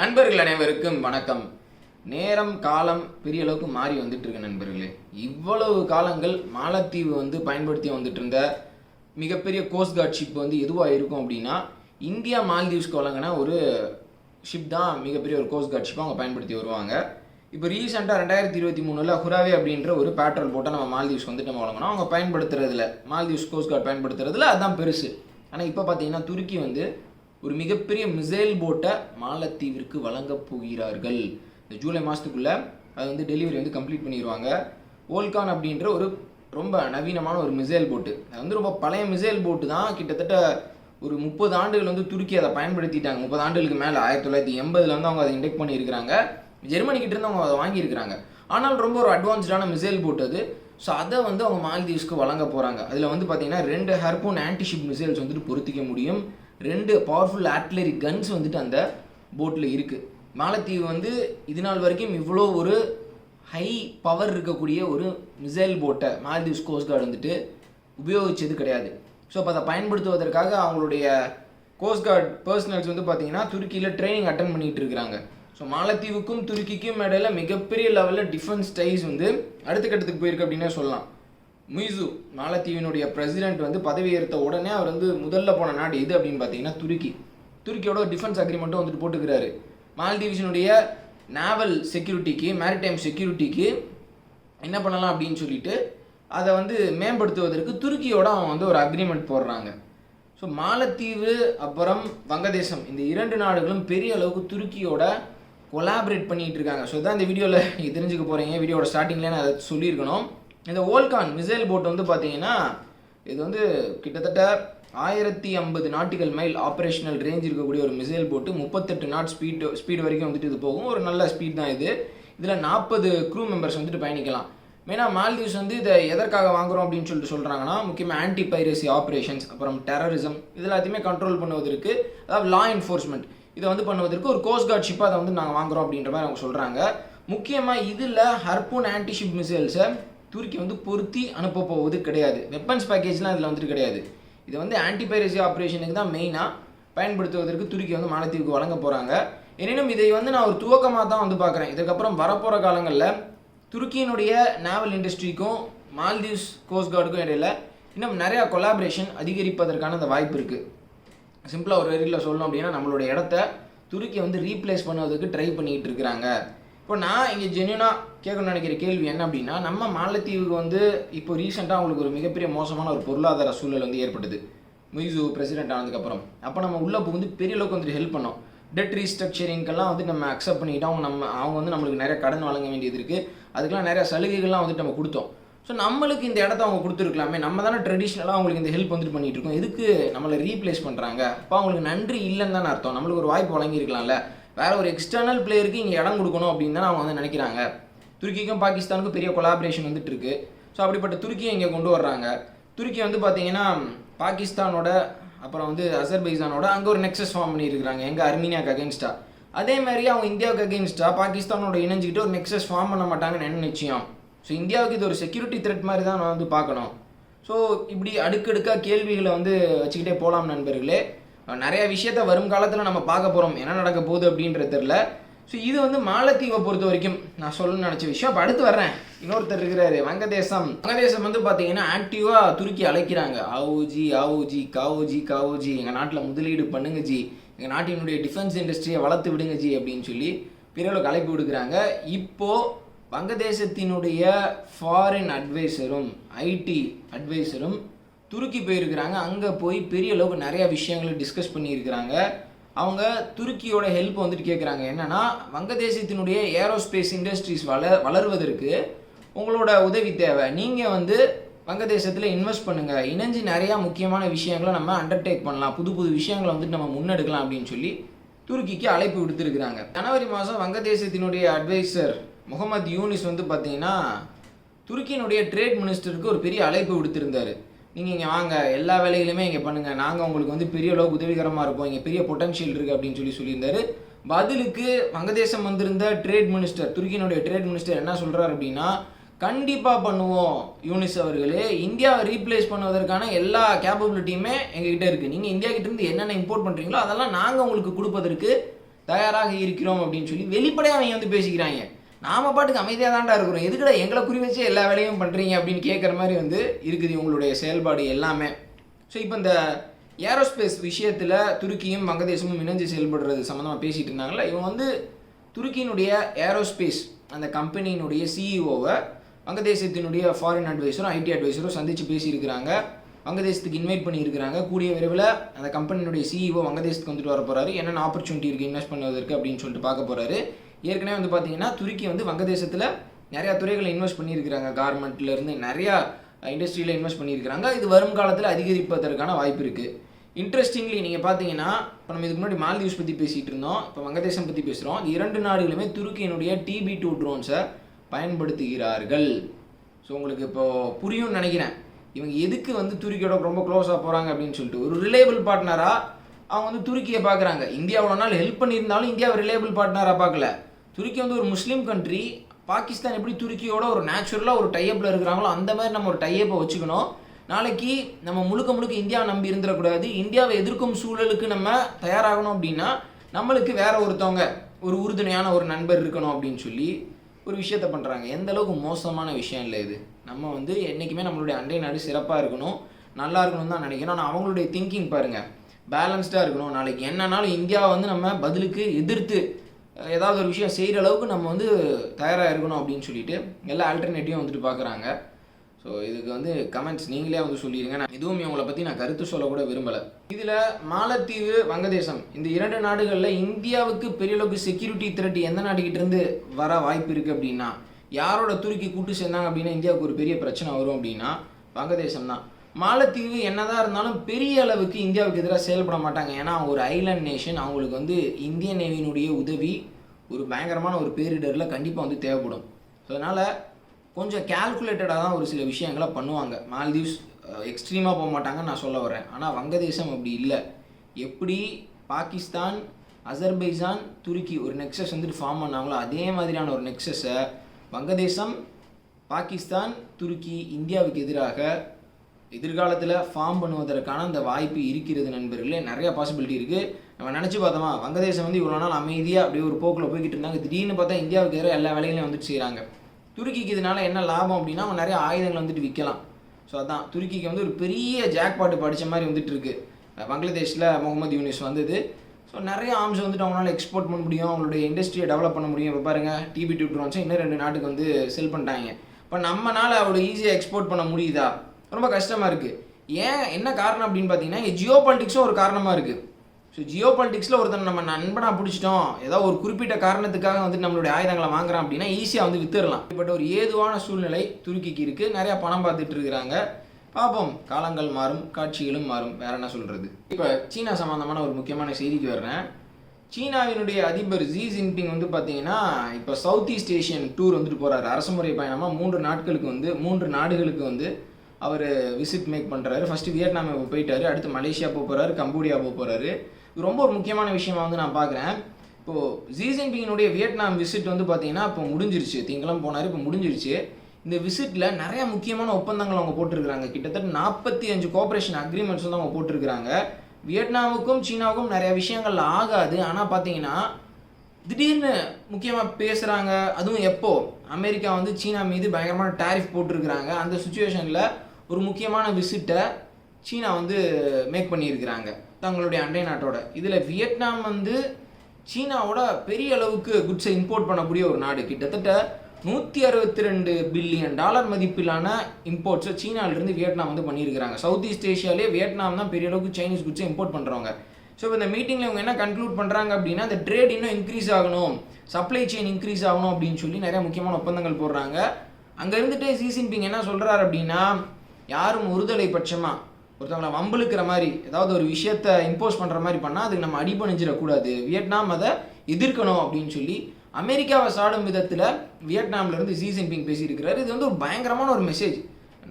நண்பர்கள் அனைவருக்கும் வணக்கம். நேரம் காலம் பெரிய அளவுக்கு மாறி வந்துட்டு இருக்கு நண்பர்களே. இவ்வளவு காலங்கள் மாலத்தீவு வந்து பயன்படுத்தி வந்துட்டு இருந்த மிகப்பெரிய கோஸ்ட் கார்ட் ஷிப் வந்து எதுவாக இருக்கும் அப்படின்னா இந்தியா மால்தீவ்ஸ்க்கு வழங்கின ஒரு ஷிப் தான் மிகப்பெரிய ஒரு கோஸ்ட் ஷிப்பை அவங்க பயன்படுத்தி வருவாங்க. இப்போ ரீசெண்டாக ரெண்டாயிரத்தி இருபத்தி மூணில் ஹுராவே அப்படின்ற ஒரு பேட்ரோல் போட்டால் நம்ம மால்தீவ்ஸ் வந்துட்டு நம்ம வழங்கினோம் அவங்க பயன்படுத்துறதுல மால்தீவ்ஸ் கோஸ்ட்கார்ட் பயன்படுத்துறதுல அதுதான் பெருசு. ஆனால் இப்போ பார்த்தீங்கன்னா துருக்கி வந்து ஒரு மிகப்பெரிய மிசைல் போட்டை மாலத்தீவிற்கு வழங்கப் போகிறார்கள். இந்த ஜூலை மாதத்துக்குள்ளே அது வந்து டெலிவரி வந்து கம்ப்ளீட் பண்ணிடுவாங்க ஓல்கான் அப்படின்ற ஒரு ரொம்ப நவீனமான ஒரு மிசைல் போட்டு அது வந்து ரொம்ப பழைய மிசைல் போட்டு தான் கிட்டத்தட்ட ஒரு முப்பது ஆண்டுகள் வந்து துருக்கி அதை பயன்படுத்திட்டாங்க. முப்பது ஆண்டுகளுக்கு மேலே ஆயிரத்தி தொள்ளாயிரத்தி எண்பதில் வந்து அவங்க அதை இண்டெக்ட் பண்ணியிருக்கிறாங்க. ஜெர்மனி இருந்து அவங்க அதை வாங்கியிருக்கிறாங்க. ஆனால் ரொம்ப ஒரு அட்வான்ஸ்டான மிசைல் போட்டு அது. ஸோ அதை வந்து அவங்க மால்தீவ்ஸ்க்கு வழங்க போகிறாங்க அதில் வந்து பார்த்தீங்கன்னா ரெண்டு ஹர்பூன் ஆன்டிஷிப் மிசைல்ஸ் வந்துட்டு பொருத்திக்க முடியும். ரெண்டு பவர்ஃபுல் ஆர்ட்லரி கன்ஸ் வந்துட்டு அந்த போட்டில் இருக்குது மாலத்தீவு வந்து இது நாள் வரைக்கும் இவ்வளோ ஒரு ஹை பவர் இருக்கக்கூடிய ஒரு மிசைல் போட்டை மாலத்தீவ்ஸ் கோஸ்ட்கார்டு வந்துட்டு உபயோகித்தது கிடையாது. ஸோ அப்போ அதை பயன்படுத்துவதற்காக அவங்களுடைய கோஸ்ட்கார்டு பர்சனல்ஸ் வந்து பார்த்தீங்கன்னா துருக்கியில் ட்ரைனிங் அட்டன் பண்ணிகிட்டு இருக்கிறாங்க. ஸோ மாலத்தீவுக்கும் துருக்கிக்கும் இடையில மிகப்பெரிய லெவலில் டிஃபென்ஸ் டைஸ் வந்து அடுத்த கட்டத்துக்கு போயிருக்கு அப்படின்னே சொல்லலாம். முய்சு மாலத்தீவினுடைய பிரசிடென்ட் வந்து பதவி ஏற்ற உடனே அவர் வந்து முதல்ல போன நாடு எது அப்படின்னு பார்த்தீங்கன்னா துருக்கி. துருக்கியோட ஒரு டிஃபென்ஸ் அக்ரிமெண்ட்டும் வந்துட்டு போட்டுக்கிறாரு. மால்தீவ்ஸினுடைய நேவல் செக்யூரிட்டிக்கு மேரிடைம் செக்யூரிட்டிக்கு என்ன பண்ணலாம் அப்படின்னு சொல்லிட்டு அதை வந்து மேம்படுத்துவதற்கு துருக்கியோட அவன் வந்து ஒரு அக்ரிமெண்ட் போடுறாங்க. ஸோ மாலத்தீவு அப்புறம் வங்கதேசம் இந்த இரண்டு நாடுகளும் பெரிய அளவுக்கு துருக்கியோட கொலாபரேட் பண்ணிகிட்டு இருக்காங்க. ஸோ தான் இந்த வீடியோவில் நீங்கள் தெரிஞ்சுக்க போகிறீங்க வீடியோட ஸ்டார்டிங்கில் நான் அதை சொல்லியிருக்கணும். இந்த ஓல்கான் மிசைல் போட் வந்து பார்த்தீங்கன்னா இது வந்து கிட்டத்தட்ட ஆயிரத்தி ஐம்பது நாட்டிக்கல் மைல் ஆப்ரேஷனல் ரேஞ்ச் இருக்கக்கூடிய ஒரு மிசைல் போட்டு முப்பத்தெட்டு நாட் ஸ்பீட் ஸ்பீடு வரைக்கும் வந்துட்டு இது போகும். ஒரு நல்ல ஸ்பீட் தான் இது. இதில் நாற்பது க்ரூ மெம்பர்ஸ் வந்துட்டு பயணிக்கலாம். மெயினாக மால்தீவ்ஸ் வந்து இதை எதற்காக வாங்குறோம் அப்படின்னு சொல்லிட்டு சொல்கிறாங்கன்னா முக்கியமாக ஆன்டி பைரசி ஆப்ரேஷன்ஸ் அப்புறம் டெரரிசம் இது எல்லாத்தையுமே கண்ட்ரோல் பண்ணுவதற்கு அதாவது லா என்ஃபோர்ஸ்மெண்ட் இதை வந்து பண்ணுவதற்கு ஒரு கோஸ்ட் கார்ட் ஷிப்பாக அதை வந்து நாங்கள் வாங்குறோம் அப்படின்ற மாதிரி அவங்க சொல்கிறாங்க முக்கியமாக இதில் ஹர்பூன் ஆன்டிஷிப் மிசைல்ஸை துருக்கி வந்து பொருத்தி அனுப்ப போவது கிடையாது. வெப்பன்ஸ் பேக்கேஜ்லாம் இதில் வந்துட்டு கிடையாது. இது வந்து ஆன்டிபைரசி ஆப்ரேஷனுக்கு தான் மெயினாக பயன்படுத்துவதற்கு துருக்கி வந்து மாலத்தீவுக்கு வழங்க போகிறாங்க எனினும் இதை வந்து நான் ஒரு துவக்கமாக தான் வந்து பார்க்குறேன். இதுக்கப்புறம் வரப்போகிற காலங்களில் துருக்கியினுடைய நேவல் இண்டஸ்ட்ரிக்கும் மால்தீவ்ஸ் கோஸ்ட் கார்டுக்கும் இடையில இன்னும் நிறையா கொலாபரேஷன் அதிகரிப்பதற்கான அந்த வாய்ப்பு இருக்குது சிம்பிளாக ஒரு வரியில் சொல்லணும் அப்படின்னா நம்மளோட இடத்த துருக்கி வந்து ரீப்ளேஸ் பண்ணுவதற்கு ட்ரை பண்ணிக்கிட்டு இருக்கிறாங்க. இப்போ நான் இங்கே ஜென்யூனாக கேட்கணும்னு நினைக்கிற கேள்வி என்ன அப்படின்னா நம்ம மாலத்தீவுக்கு வந்து இப்போ ரீசெண்டாக அவங்களுக்கு ஒரு மிகப்பெரிய மோசமான ஒரு பொருளாதார சூழல் வந்து ஏற்பட்டது. முய்சு பிரசிடென்ட் ஆனதுக்கப்புறம். அப்போ நம்ம உள்ளே வந்து பெரிய அளவுக்கு வந்துட்டு ஹெல்ப் பண்ணோம். டெட் ரீஸ்ட்ரக்சரிங்கெல்லாம் வந்து நம்ம அக்செப்ட் பண்ணிக்கிட்டு அவங்க நம்ம அவங்க வந்து நம்மளுக்கு நிறைய கடன் வழங்க வேண்டியது இருக்குது அதுக்கெல்லாம் நிறைய சலுகைகள்லாம் வந்துட்டு நம்ம கொடுத்தோம். ஸோ நம்மளுக்கு இந்த இடத்த அவங்க கொடுத்துருக்கலாமே. நம்ம தானே ட்ரெடிஷ்னலாக அவங்களுக்கு இந்த ஹெல்ப் வந்துட்டு பண்ணிகிட்டு இருக்கோம். எதுக்கு நம்மளை ரீப்ளேஸ் பண்ணுறாங்க அப்போ அவங்களுக்கு நன்றி இல்லைன்னு தானே அர்த்தம். நம்மளுக்கு ஒரு வாய்ப்பு வழங்கியிருக்கலாம்ல. வேற ஒரு எக்ஸ்டர்னல் பிளேயருக்கு இங்கே இடம் கொடுக்கணும் அப்படின்னு தான் அவங்க வந்து நினைக்கிறாங்க. துருக்கிக்கும் பாகிஸ்தானுக்கும் பெரிய கொலாபரேஷன் வந்துட்டு இருக்கு. ஸோ அப்படிப்பட்ட துருக்கியை இங்கே கொண்டு வர்றாங்க. துருக்கி வந்து பார்த்தீங்கன்னா பாகிஸ்தானோட அப்புறம் வந்து அசர்பைசானோட அங்கே ஒரு நெக்ஸஸ் ஃபார்ம் பண்ணியிருக்கிறாங்க எங்கள் அர்மீனியாக்கு அகேன்ஸ்டா அதே மாதிரி அவங்க இந்தியாவுக்கு அகேன்ஸ்டா பாகிஸ்தானோட இணைஞ்சிக்கிட்டு ஒரு நெக்ஸஸ் ஃபார்ம் பண்ண மாட்டாங்கன்னு என்ன நிச்சயம்? ஸோ இந்தியாவுக்கு இது ஒரு செக்யூரிட்டி த்ரெட் மாதிரி தான் நான் வந்து பார்க்கணும். ஸோ இப்படி அடுக்கடுக்காக கேள்விகளை வந்து வச்சுக்கிட்டே போகலாம் நண்பர்களே. நிறைய விஷயத்த வரும் காலத்தில் நம்ம பார்க்க போகிறோம் என்ன நடக்க போகுது அப்படின்றது தெரில ஸோ இது வந்து மாலத்தீவை பொறுத்த வரைக்கும் நான் சொல்லணும்னு நினச்ச விஷயம். அப்போ அடுத்து வர்றேன். இன்னொருத்தர் இருக்கிறாரு வங்கதேசம். வங்கதேசம் வந்து பார்த்தீங்கன்னா ஆக்டிவாக துருக்கி அழைக்கிறாங்க. ஆவுஜி ஆவுஜி காவோஜி காவோஜி எங்கள் நாட்டில் முதலீடு பண்ணுங்க ஜி. எங்கள் நாட்டினுடைய டிஃபென்ஸ் இண்டஸ்ட்ரியை வளர்த்து விடுங்க ஜி அப்படின்னு சொல்லி பிறகு அழைப்பு விடுக்கிறாங்க. இப்போது வங்கதேசத்தினுடைய ஃபாரின் அட்வைசரும் ஐடி அட்வைசரும் துருக்கி போயிருக்கிறாங்க. அங்கே போய் பெரிய அளவுக்கு நிறைய விஷயங்களை டிஸ்கஸ் பண்ணியிருக்கிறாங்க. அவங்க துருக்கியோட ஹெல்ப் வந்துட்டு கேட்குறாங்க என்னென்னா வங்கதேசத்தினுடைய ஏரோஸ்பேஸ் இண்டஸ்ட்ரீஸ் வள வளருவதற்கு உங்களோட உதவி தேவை. நீங்கள் வந்து வங்கதேசத்தில் இன்வெஸ்ட் பண்ணுங்கள் இணைஞ்சு நிறையா முக்கியமான விஷயங்களை நம்ம அண்டர்டேக் பண்ணலாம். புது புது விஷயங்களை வந்துட்டு நம்ம முன்னெடுக்கலாம் அப்படின்னு சொல்லி துருக்கிக்கு அழைப்பு விடுத்திருக்கிறாங்க. ஜனவரி மாதம் வங்கதேசத்தினுடைய அட்வைசர் முகமது யூனிஸ் வந்து பார்த்தீங்கன்னா துருக்கியினுடைய ட்ரேட் மினிஸ்டருக்கு ஒரு பெரிய அழைப்பு விடுத்திருந்தார். நீங்கள் இங்கே வாங்க. எல்லா வேலைகளுமே இங்கே பண்ணுங்கள் நாங்கள் உங்களுக்கு வந்து பெரிய அளவுக்கு உதவிகரமாக இருப்போம் இங்கே பெரிய பொட்டன்ஷியல் இருக்குது அப்படின்னு சொல்லி சொல்லியிருந்தாரு. பதிலுக்கு வங்கதேசம் வந்திருந்த ட்ரேட் மினிஸ்டர் துருக்கியினுடைய ட்ரேட் மினிஸ்டர் என்ன சொல்கிறார் அப்படின்னா கண்டிப்பாக பண்ணுவோம் யூனிஸ் அவர்களே. இந்தியாவை ரீப்ளேஸ் பண்ணுவதற்கான எல்லா கேப்பபிலிட்டியுமே எங்ககிட்ட இருக்குது நீங்கள் இந்தியா கிட்டேருந்து என்னென்ன இம்போர்ட் பண்ணுறீங்களோ அதெல்லாம் நாங்கள் உங்களுக்கு கொடுப்பதற்கு தயாராக இருக்கிறோம் அப்படின்னு சொல்லி வெளிப்படையாக அவங்க வந்து பேசிக்கிறாங்க. நாம பாட்டுக்கு அமைதியாக தான்டா இருக்கிறோம். எதுக்கடா எங்களை குறி வச்சு எல்லா வேலையும் பண்ணுறீங்க அப்படின்னு கேட்குற மாதிரி வந்து இருக்குது இவங்களுடைய செயல்பாடு எல்லாமே. ஸோ இப்போ இந்த ஏரோஸ்பேஸ் விஷயத்தில் துருக்கியும் வங்கதேசமும் இணைஞ்சு செயல்படுறது சம்மந்தமாக பேசிகிட்டு இருந்தாங்களா இவங்க வந்து துருக்கியினுடைய ஏரோஸ்பேஸ் அந்த கம்பெனியினுடைய சிஇஓவை வங்கதேசத்தினுடைய ஃபாரின் அட்வைஸரும் ஐடி அட்வைஸரும் சந்தித்து பேசியிருக்கிறாங்க. வங்கதேசத்துக்கு இன்வைட் பண்ணியிருக்கிறாங்க. கூடிய விரைவில் அந்த கம்பெனியினுடைய சிஇஓ வங்கதேசத்துக்கு வந்துட்டு வர போகிறாரு என்னென்ன ஆப்பர்ச்சுனிட்டி இருக்குது இன்வெஸ்ட் பண்ணுவதற்கு அப்படின்னு சொல்லிட்டு பார்க்க போகிறாரு ஏற்கனவே வந்து பார்த்தீங்கன்னா துருக்கி வந்து வங்கதேசத்தில் நிறையா துறைகளை இன்வெஸ்ட் பண்ணியிருக்கிறாங்க. கார்மெண்ட்லேருந்து நிறையா இண்டஸ்ட்ரியில் இன்வெஸ்ட் பண்ணியிருக்கிறாங்க. இது வரும் காலத்தில் அதிகரிப்பதற்கான வாய்ப்பு இருக்குது இன்ட்ரெஸ்டிங்லி நீங்கள் பார்த்தீங்கன்னா இப்போ நம்ம இதுக்கு முன்னாடி மால்தீவ்ஸ் பற்றி பேசிகிட்டு இருந்தோம். இப்போ வங்கதேசம் பற்றி பேசுகிறோம் இந்த இரண்டு நாடுகளுமே துருக்கியினுடைய டிபி டூ ட்ரோன்ஸை பயன்படுத்துகிறார்கள். ஸோ உங்களுக்கு இப்போது புரியும்னு நினைக்கிறேன். இவங்க எதுக்கு வந்து துருக்கியோட ரொம்ப க்ளோஸாக போகிறாங்க அப்படின்னு சொல்லிட்டு ஒரு ரிலேபிள் பார்ட்னராக அவங்க வந்து துருக்கியை பார்க்குறாங்க இந்தியாவோட நாள் ஹெல்ப் பண்ணியிருந்தாலும் இந்தியாவை ரிலேபிள் பார்ட்னராக பார்க்கல துருக்கி வந்து ஒரு முஸ்லீம் கண்ட்ரி பாகிஸ்தான் எப்படி துருக்கியோட ஒரு நேச்சுரலாக ஒரு டைப்பில் இருக்கிறாங்களோ அந்த மாதிரி நம்ம ஒரு டைப்பை வச்சுக்கணும். நாளைக்கு நம்ம முழுக்க முழுக்க இந்தியாவை நம்பி இருந்துடக்கூடாது. இந்தியாவை எதிர்க்கும் சூழலுக்கு நம்ம தயாராகணும் அப்படின்னா நம்மளுக்கு வேற ஒருத்தவங்க ஒரு உறுதுணையான ஒரு நண்பர் இருக்கணும் அப்படின்னு சொல்லி ஒரு விஷயத்த பண்ணுறாங்க எந்த அளவுக்கு மோசமான விஷயம் இல்லை இது. நம்ம வந்து என்றைக்குமே நம்மளுடைய அண்டை நாடு சிறப்பாக இருக்கணும். நல்லா இருக்கணும் தான் நினைக்கணும் ஆனால் அவங்களுடைய திங்கிங் பாருங்கள் பேலன்ஸ்டாக இருக்கணும். நாளைக்கு என்னன்னாலும் இந்தியாவை வந்து நம்ம பதிலுக்கு எதிர்த்து ஏதாவது ஒரு விஷயம் செய்கிற அளவுக்கு நம்ம வந்து தயாராக இருக்கணும் அப்படின்னு சொல்லிட்டு எல்லா ஆல்டர்னேட்டிவும் வந்துட்டு பார்க்குறாங்க. ஸோ இதுக்கு வந்து கமெண்ட்ஸ் நீங்களே வந்து சொல்லிடுங்க நான் இதுவும் இவங்களை பற்றி நான் கருத்து சொல்ல கூட விரும்பலை. இதில் மாலத்தீவு வங்கதேசம். இந்த இரண்டு நாடுகளில் இந்தியாவுக்கு பெரிய அளவுக்கு செக்யூரிட்டி த்ரெட் எந்த நாட்டுக்கிட்டேருந்து வர வாய்ப்பு இருக்குது அப்படின்னா யாரோட துருக்கி கூட்டு சேர்ந்தாங்க அப்படின்னா இந்தியாவுக்கு ஒரு பெரிய பிரச்சனை வரும் அப்படின்னா வங்கதேசம் தான் மாலத்தீவு என்னதான் இருந்தாலும் பெரிய அளவுக்கு இந்தியாவுக்கு எதிராக செயல்பட மாட்டாங்க. ஏன்னா ஒரு ஐலாண்ட் நேஷன் அவங்களுக்கு வந்து இந்திய நேவியினுடைய உதவி ஒரு பயங்கரமான ஒரு பேரிடரில் கண்டிப்பாக வந்து தேவைப்படும். ஸோ அதனால் கொஞ்சம் கேல்குலேட்டடாக தான் ஒரு சில விஷயங்களை பண்ணுவாங்க. மால்தீவ்ஸ் எக்ஸ்ட்ரீமாக போக மாட்டாங்கன்னு நான் சொல்ல வரேன். ஆனால் வங்கதேசம் அப்படி இல்லை. எப்படி பாகிஸ்தான் அசர்பைசான் துருக்கி ஒரு நெக்ஸஸ் வந்துட்டு ஃபார்ம் பண்ணாங்களோ அதே மாதிரியான ஒரு நெக்ஸஸை வங்கதேசம் பாகிஸ்தான் துருக்கி இந்தியாவுக்கு எதிராக எதிர்காலத்தில் ஃபார்ம் பண்ணுவதற்கான அந்த வாய்ப்பு இருக்கிறது நண்பர்களே. நிறையா பாசிபிலிட்டி இருக்குது நம்ம நினச்சி பார்த்தோமா வங்கதேசம் வந்து இவ்வளோ நாள் அமைதியாக அப்படியே ஒரு போக்கில் போய்கிட்டு இருந்தாங்க. திடீர்னு பார்த்தா இந்தியாவுக்கு எதிராக எல்லா வேலைகளையும் வந்துட்டு செய்கிறாங்க துருக்கிக்கு இதனால் என்ன லாபம் அப்படின்னா அவங்க நிறைய ஆயுதங்கள் வந்துட்டு விற்கலாம் ஸோ அதான். துருக்கிக்கு வந்து ஒரு பெரிய ஜாக்பாட்டு படித்த மாதிரி வந்துட்டு இருக்கு. பங்களாதேஷில் முகமது யூனிஸ் வந்தது. ஸோ நிறைய ஆர்ம்ஸ் வந்துட்டு அவங்களால எக்ஸ்போர்ட் பண்ண முடியும். அவங்களுடைய இண்டஸ்ட்ரியை டெவலப் பண்ண முடியும். இப்போ பாருங்கள் டிபி டூ ட்ரோன்ஸை இன்னும் ரெண்டு நாட்டுக்கு வந்து செல் பண்ணிட்டாங்க. இப்போ நம்மனால அவ்வளோ ஈஸியாக எக்ஸ்போர்ட் பண்ண முடியுதா? ரொம்ப கஷ்டமாக இருக்குது ஏன் என்ன காரணம் அப்படின்னு பார்த்தீங்கன்னா இங்கே ஜியோ பாலிட்டிக்ஸும் ஒரு காரணமாக இருக்குது ஸோ ஜியோ பாலிட்டிக்ஸில் ஒருத்தன் நம்ம நண்பனாக பிடிச்சிட்டோம். ஏதோ ஒரு குறிப்பிட்ட காரணத்துக்காக வந்துட்டு நம்மளுடைய ஆயுதங்களை வாங்குறான் அப்படின்னா ஈஸியாக வந்து வித்துடலாம். இப்பட்ட ஒரு ஏதுவான சூழ்நிலை துருக்கிக்கு இருக்குது நிறையா பணம் பார்த்துட்டு இருக்கிறாங்க. பார்ப்போம் காலங்கள் மாறும் காட்சிகளும் மாறும். வேற என்ன சொல்கிறது இப்போ சீனா சம்மந்தமான ஒரு முக்கியமான செய்திக்கு வர்றேன். சீனாவினுடைய அதிபர் ஜி ஜின்பிங் வந்து பார்த்தீங்கன்னா இப்போ சவுத் ஈஸ்ட் ஏஷியன் டூர் வந்துட்டு போகிறாரு அரசுமுறை பயணமாக மூன்று நாட்களுக்கு வந்து மூன்று நாடுகளுக்கு வந்து அவர் விசிட் மேக் பண்ணுறாரு ஃபஸ்ட்டு வியட்நாம் போயிட்டாரு. அடுத்து மலேசியா போக போகிறாரு கம்போடியா போக போகிறாரு ரொம்ப ஒரு முக்கியமான விஷயமா வந்து நான் பார்க்குறேன். இப்போது ஜி வியட்நாம் விசிட் வந்து பார்த்தீங்கன்னா இப்போ முடிஞ்சிருச்சு. திங்கெல்லாம் போனார் இப்போ முடிஞ்சிருச்சு. இந்த விசிட்டில் நிறைய முக்கியமான ஒப்பந்தங்கள் அவங்க போட்டிருக்கிறாங்க. கிட்டத்தட்ட நாற்பத்தி அஞ்சு கோஆப்ரேஷன் அக்ரிமெண்ட்ஸ் வந்து அவங்க போட்டிருக்கிறாங்க. வியட்நாமுக்கும் சீனாவுக்கும் நிறைய விஷயங்கள் ஆகாது. ஆனால் பார்த்தீங்கன்னா திடீர்னு முக்கியமாக பேசுகிறாங்க அதுவும் எப்போது அமெரிக்கா வந்து சீனா மீது பயங்கரமான டாரிஃப் போட்டிருக்கிறாங்க. அந்த சுச்சுவேஷனில் ஒரு முக்கியமான விசிட்டை சீனா வந்து மேக் பண்ணியிருக்கிறாங்க. தங்களுடைய அண்டை நாட்டோட. இதில் வியட்நாம் வந்து சீனாவோட பெரிய அளவுக்கு குட்ஸை இம்போர்ட் பண்ணக்கூடிய ஒரு நாடு. கிட்டத்தட்ட நூற்றி அறுபத்தி ரெண்டு பில்லியன் டாலர் மதிப்பிலான இம்போர்ட்ஸை சீனாவிலிருந்து வியட்நாம் வந்து பண்ணியிருக்கிறாங்க. சவுத் ஈஸ்ட் ஏஷியாலே வியட்நாம் தான் பெரிய அளவுக்கு சைனீஸ் குட்ஸை இம்போர்ட் பண்ணுறவங்க ஸோ இப்போ இந்த மீட்டிங்கில் இவங்க என்ன கன்க்ளூட் பண்ணுறாங்க அப்படின்னா இந்த ட்ரேட் இன்னும் இன்க்ரீஸ் ஆகணும். சப்ளை செயின் இன்க்ரீஸ் ஆகணும் அப்படின்னு சொல்லி நிறைய முக்கியமான ஒப்பந்தங்கள் போடுறாங்க. அங்கே இருந்துட்டு ஜி ஜின்பிங் என்ன சொல்கிறாரு அப்படின்னா யாரும் ஒருதலை பட்சமாக ஒருத்தவங்களை வம்பளுக்கிற மாதிரி ஏதாவது ஒரு விஷயத்த இம்போஸ் பண்ணுற மாதிரி பண்ணால் அதுக்கு நம்ம அடிபணிஞ்சிடக்கூடாது வியட்நாம் அதை எதிர்க்கணும் அப்படின்னு சொல்லி அமெரிக்காவை சாடும் விதத்தில் வியட்நாம்லேருந்து ஜி ஜின்பிங் பேசியிருக்கிறாரு. இது வந்து ஒரு பயங்கரமான ஒரு மெசேஜ்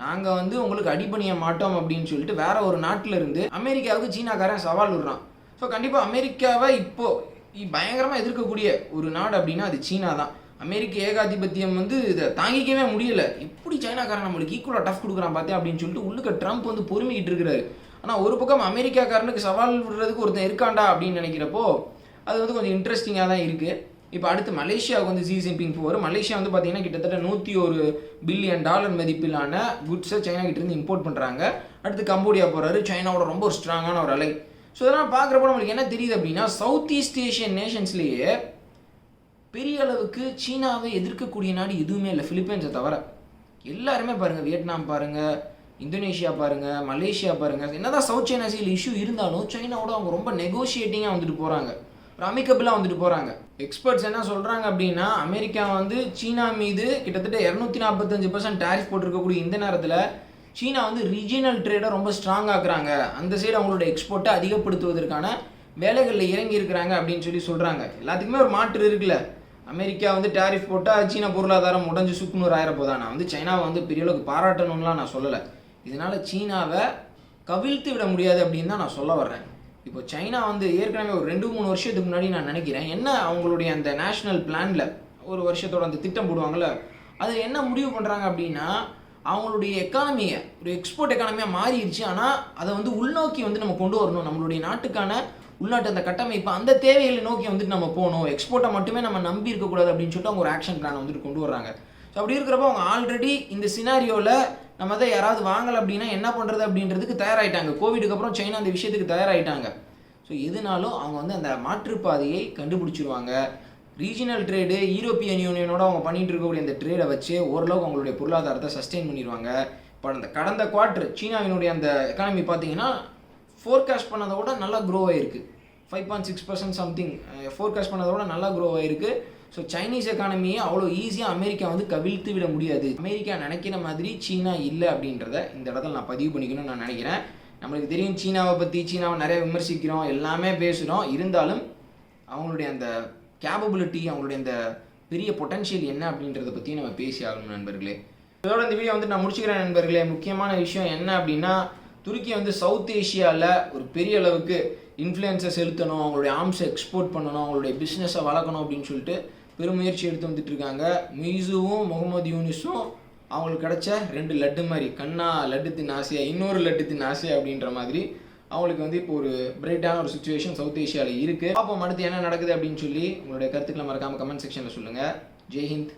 நாங்கள் வந்து உங்களுக்கு அடிபணிய மாட்டோம் அப்படின்னு சொல்லிட்டு வேற ஒரு நாட்டில் இருந்து அமெரிக்காவுக்கு சீனாக்காரன் சவால் விடுறான். ஸோ கண்டிப்பாக அமெரிக்காவை இப்போது பயங்கரமாக எதிர்க்கக்கூடிய ஒரு நாடு அப்படின்னா அது சீனா தான் அமெரிக்க ஏகாதிபத்தியம் வந்து இதை தாங்கிக்கவே முடியல. இப்படி சைனாக்காரன் நம்மளுக்கு ஈக்குவலாக டஃப் கொடுக்குறான் பார்த்தேன் அப்படின்னு சொல்லிட்டு உள்ளுக்க ட்ரம்ப் வந்து பொறுமிக்கிட்டு இருக்கிறாரு. ஆனால் ஒரு பக்கம் அமெரிக்காக்காரனுக்கு சவால் விடுறதுக்கு ஒருத்தன் இருக்காண்டா அப்படின்னு நினைக்கிறப்போ அது வந்து கொஞ்சம் இன்ட்ரெஸ்டிங்காக தான் இருக்குது இப்போ அடுத்து மலேசியாவுக்கு வந்து ஜி ஜின்பிங் போவார். மலேசியா வந்து பார்த்தீங்கன்னா கிட்டத்தட்ட நூற்றி ஒரு பில்லியன் டாலர் மதிப்பிலான குட்ஸை சைனா கிட்டேருந்து இம்போர்ட் பண்ணுறாங்க அடுத்து கம்போடியா போகிறாரு சைனாவோட ரொம்ப ஒரு ஸ்ட்ராங்கான ஒரு அலை. ஸோ இதெல்லாம் பார்க்குறப்ப நம்மளுக்கு என்ன தெரியுது அப்படின்னா சவுத் ஈஸ்ட் ஏஷியன் நேஷன்ஸ்லேயே பெரிய அளவுக்கு சீனாவை எதிர்க்கக்கூடிய நாடு எதுவுமே இல்லை. ஃபிலிப்பைன்ஸை தவிர. எல்லாருமே பாருங்கள் வியட்நாம் பாருங்கள் இந்தோனேஷியா பாருங்கள் மலேசியா பாருங்கள் என்னதான் சவுத் சைனா சீல் இஷ்யூ இருந்தாலும் சைனாவோட அவங்க ரொம்ப நெகோஷியேட்டிங்காக வந்துட்டு போகிறாங்க ஒரு அமிக்கபிளாக வந்துட்டு போகிறாங்க எக்ஸ்பர்ட்ஸ் என்ன சொல்கிறாங்க அப்படின்னா அமெரிக்கா வந்து சீனா மீது கிட்டத்தட்ட இரநூத்தி நாற்பத்தஞ்சு பர்சன்ட் டேரிஃப் போட்டிருக்கக்கூடிய இந்த நேரத்தில் சீனா வந்து ரீஜினல் ட்ரேடை ரொம்ப ஸ்ட்ராங் ஆக்குறாங்க. அந்த சைடு அவங்களோட எக்ஸ்போர்ட்டை அதிகப்படுத்துவதற்கான வேலைகளில் இறங்கி இருக்கிறாங்க அப்படின்னு சொல்லி சொல்கிறாங்க எல்லாத்துக்குமே ஒரு மாற்று இருக்குல்ல. அமெரிக்கா வந்து டேரிஃப் போட்டால் சீன பொருளாதாரம் உடஞ்சி சுக்குநூறு ஆயிர நான் வந்து சைனாவை வந்து பெரிய அளவுக்கு பாராட்டணும்லாம் நான் சொல்லலை. இதனால் சீனாவை கவிழ்த்து விட முடியாது அப்படின்னு தான் நான் சொல்ல வர்றேன். இப்போ சைனா வந்து ஏற்கனவே ஒரு ரெண்டு மூணு வருஷத்துக்கு முன்னாடி நான் நினைக்கிறேன் என்ன அவங்களுடைய அந்த நேஷ்னல் பிளானில் ஒரு வருஷத்தோட அந்த திட்டம் போடுவாங்கள்ல அது என்ன முடிவு பண்ணுறாங்க அப்படின்னா அவங்களுடைய எக்கானமியை ஒரு எக்ஸ்போர்ட் எக்கானமியாக மாறிடுச்சு. ஆனால் அதை வந்து உள்நோக்கி வந்து நம்ம கொண்டு வரணும். நம்மளுடைய நாட்டுக்கான உள்நாட்டு அந்த கட்டமைப்பு அந்த தேவைகளை நோக்கி வந்துட்டு நம்ம போகணும். எக்ஸ்போர்ட்டை மட்டுமே நம்ம நம்பி இருக்கக்கூடாது அப்படின்னு சொல்லிட்டு அவங்க ஒரு ஆக்ஷன் பிளான் வந்துட்டு கொண்டு வர்றாங்க. ஸோ அப்படி இருக்கிறப்ப அவங்க ஆல்ரெடி இந்த சினாரியோவில் நம்ம தான் யாராவது வாங்கலை அப்படின்னா என்ன பண்ணுறது அப்படின்றதுக்கு தயாராகிட்டாங்க கோவிடுக்கு அப்புறம் சைனா அந்த விஷயத்துக்கு தயாராகிட்டாங்க ஸோ எதுனாலும் அவங்க வந்து அந்த மாற்றுப்பாதையை கண்டுபிடிச்சிருவாங்க. ரீஜினல் ட்ரேடு யூரோப்பியன் யூனியனோட அவங்க பண்ணிட்டு இருக்கக்கூடிய அந்த ட்ரேடை வச்சு ஓரளவுக்கு அவங்களுடைய பொருளாதாரத்தை சஸ்டெயின் பண்ணிடுவாங்க இப்போ அந்த கடந்த குவார்ட்ரு சீனாவினுடைய அந்த எக்கானமி பார்த்தீங்கன்னா ஃபோர்காஸ்ட் பண்ணதை விட நல்லா க்ரோ ஆகிருக்கு five point six percent something forecast பண்ணதை விட நல்லா க்ரோ ஆகிருக்கு ஸோ சைனீஸ் எக்கானமியை அவ்வளோ ஈஸியாக அமெரிக்கா வந்து கவிழ்த்து விட முடியாது. அமெரிக்கா நினைக்கிற மாதிரி சீனா இல்லை அப்படின்றத இந்த இடத்துல நான் பதிவு பண்ணிக்கணும்னு நான் நினைக்கிறேன். நம்மளுக்கு தெரியும் சீனாவை பற்றி சீனாவை நிறைய விமர்சிக்கிறோம் எல்லாமே பேசுகிறோம் இருந்தாலும் அவங்களுடைய அந்த கேபபிலிட்டி அவங்களுடைய அந்த பெரிய பொட்டன்ஷியல் என்ன அப்படின்றத பற்றி நம்ம பேசி ஆகணும் நண்பர்களே. இதோட இந்த வீடியோ வந்து நான் முடிச்சுக்கிறேன் நண்பர்களே. முக்கியமான விஷயம் என்ன அப்படின்னா துருக்கி வந்து சவுத் ஏஷியாவில் ஒரு பெரிய அளவுக்கு இன்ஃப்ளூயன்ஸை செலுத்தணும் அவங்களுடைய ஆர்ம்ஸை எக்ஸ்போர்ட் பண்ணணும் அவங்களுடைய பிஸ்னஸை வளர்க்கணும் அப்படின்னு சொல்லிட்டு பெருமுயற்சி எடுத்து வந்துட்டு இருக்காங்க. மீசுவும் முகமது யூனிஸும் அவங்களுக்கு கிடைச்ச ரெண்டு லட்டு மாதிரி கண்ணா லட்டு தின் ஆசையா இன்னொரு லட்டு தின் ஆசையா அப்படின்ற மாதிரி அவங்களுக்கு வந்து இப்போ ஒரு பிரைட்டான ஒரு சுச்சுவேஷன் சவுத் ஏஷியாவில் இருக்குது அப்போ அடுத்து என்ன நடக்குது அப்படின்னு சொல்லி உங்களுடைய கருத்துக்களை மறக்காமல் கமெண்ட் செக்ஷனில் சொல்லுங்கள் ஜெய்ஹிந்த்